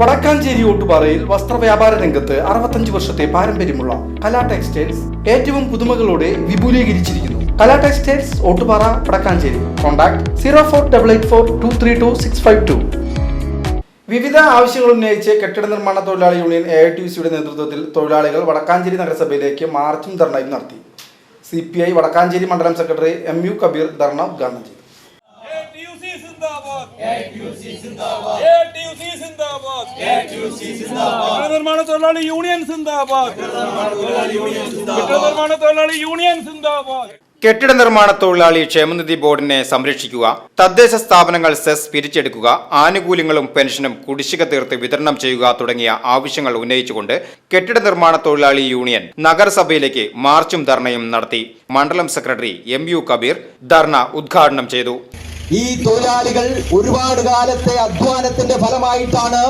വടക്കാഞ്ചേരി ഓട്ടുപാറയിൽ വസ്ത്രവ്യാപാര രംഗത്ത് അറുപത്തഞ്ച് വർഷത്തെ പാരമ്പര്യമുള്ള കലാ ടെക്സ്റ്റൈൽസ് ഏറ്റവും പുതുമകളോടെ വിപുലീകരിച്ചിരിക്കുന്നു. Kala textiles Ottupara Vadakkanchery. Contact zero four double eight four two three two six five two. വിവിധ ആവശ്യങ്ങൾ ഉന്നയിച്ച് കെട്ടിട നിർമ്മാണ തൊഴിലാളി യൂണിയൻ എ ഐ ടി സിയുടെ നേതൃത്വത്തിൽ തൊഴിലാളികൾ വടക്കാഞ്ചേരി നഗരസഭയിലേക്ക് മാർച്ചും ധർണയും നടത്തി. സി പി ഐ വടക്കാഞ്ചേരി മണ്ഡലം secretary M U Kabeer dharna ഉദ്ഘാടനം ചെയ്തു. നിർമ്മാണ തൊഴിലാളി യൂണിയൻ സിന്ദാബാദ്. നിർമ്മാണ തൊഴിലാളി യൂണിയൻ സിന്ദാബാദ്. കെട്ടിട നിർമ്മാണ തൊഴിലാളി ക്ഷേമനിധി ബോർഡിനെ സംരക്ഷിക്കുക തദ്ദേശ സ്ഥാപനങ്ങൾ സെസ് പിരിച്ചെടുക്കുക ആനുകൂല്യങ്ങളും പെൻഷനും കുടിശ്ശിക തീർത്ത് വിതരണം ചെയ്യുക തുടങ്ങിയ ആവശ്യങ്ങൾ ഉന്നയിച്ചുകൊണ്ട് കെട്ടിട നിർമ്മാണ തൊഴിലാളി യൂണിയൻ നഗരസഭയിലേക്ക് മാർച്ചും ധർണയും നടത്തി. മണ്ഡലം secretary M U Kabeer dharna ഉദ്ഘാടനം ചെയ്തു. ഈ തൊഴിലാളികൾ ഒരുപാട് കാലത്തെ അധ്വാനത്തിന്റെ ഫലമായിട്ടാണ്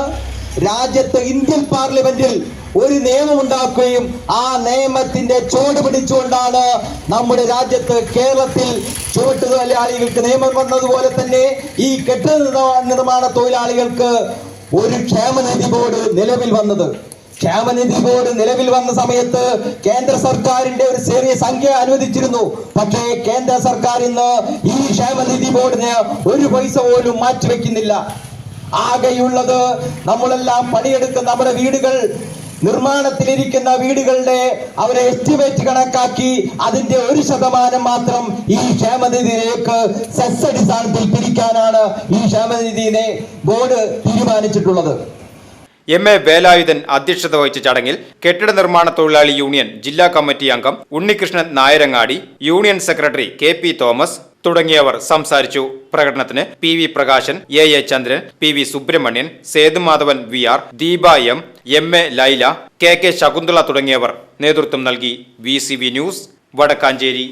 രാജ്യത്ത് ഇന്ത്യൻ പാർലമെന്റിൽ ഒരു നിയമം ഉണ്ടാക്കുകയും ആ നിയമത്തിന്റെ ചോട് പിടിച്ചുകൊണ്ടാണ് നമ്മുടെ രാജ്യത്ത് കേരളത്തിൽ ചുവട്ട് തൊഴിലാളികൾക്ക് നിയമം വന്നതുപോലെ തന്നെ ഈ കെട്ടിട നിർമ്മാണ തൊഴിലാളികൾക്ക് ഒരു ക്ഷേമനിധി ബോർഡ് നിലവിൽ വന്നത്. ക്ഷേമനിധി ബോർഡ് നിലവിൽ വന്ന സമയത്ത് കേന്ദ്ര സർക്കാരിന്റെ ഒരു ചെറിയ സംഖ്യ അനുവദിച്ചിരുന്നു. പക്ഷേ കേന്ദ്ര സർക്കാർ ഇന്ന് ഈ ക്ഷേമനിധി ബോർഡിന് ഒരു പൈസ പോലും മാറ്റിവെക്കുന്നില്ല. ആകെയുള്ളത് നമ്മളെല്ലാം പണിയെടുക്കുന്ന നമ്മുടെ വീടുകൾ നിർമ്മാണത്തിലിരിക്കുന്ന വീടുകളുടെ അവരെ എസ്റ്റിമേറ്റ് കണക്കാക്കി അതിന്റെ ഒരു ശതമാനം മാത്രം ഈ ക്ഷേമനിധിയിലേക്ക് സെസ് അടിസ്ഥാനത്തിൽ പിരിക്കാനാണ് ഈ ക്ഷേമനിധിയെ ബോർഡ് തീരുമാനിച്ചിട്ടുള്ളത്. എം എ വേലായുധൻ അധ്യക്ഷത വഹിച്ച ചടങ്ങിൽ കെട്ടിട നിർമ്മാണ തൊഴിലാളി യൂണിയൻ ജില്ലാ കമ്മിറ്റി അംഗം Unnikrishnan Nayarangadi union secretary K P Thomas തുടങ്ങിയവർ സംസാരിച്ചു. പ്രകടനത്തിന് P V Prakashan A A Chandran P V Subrahmanyan Sethumadhavan V R Deepa M M A Laila K K Shakuntala തുടങ്ങിയവർ നേതൃത്വം നൽകി. V C V news Vadakkanchery.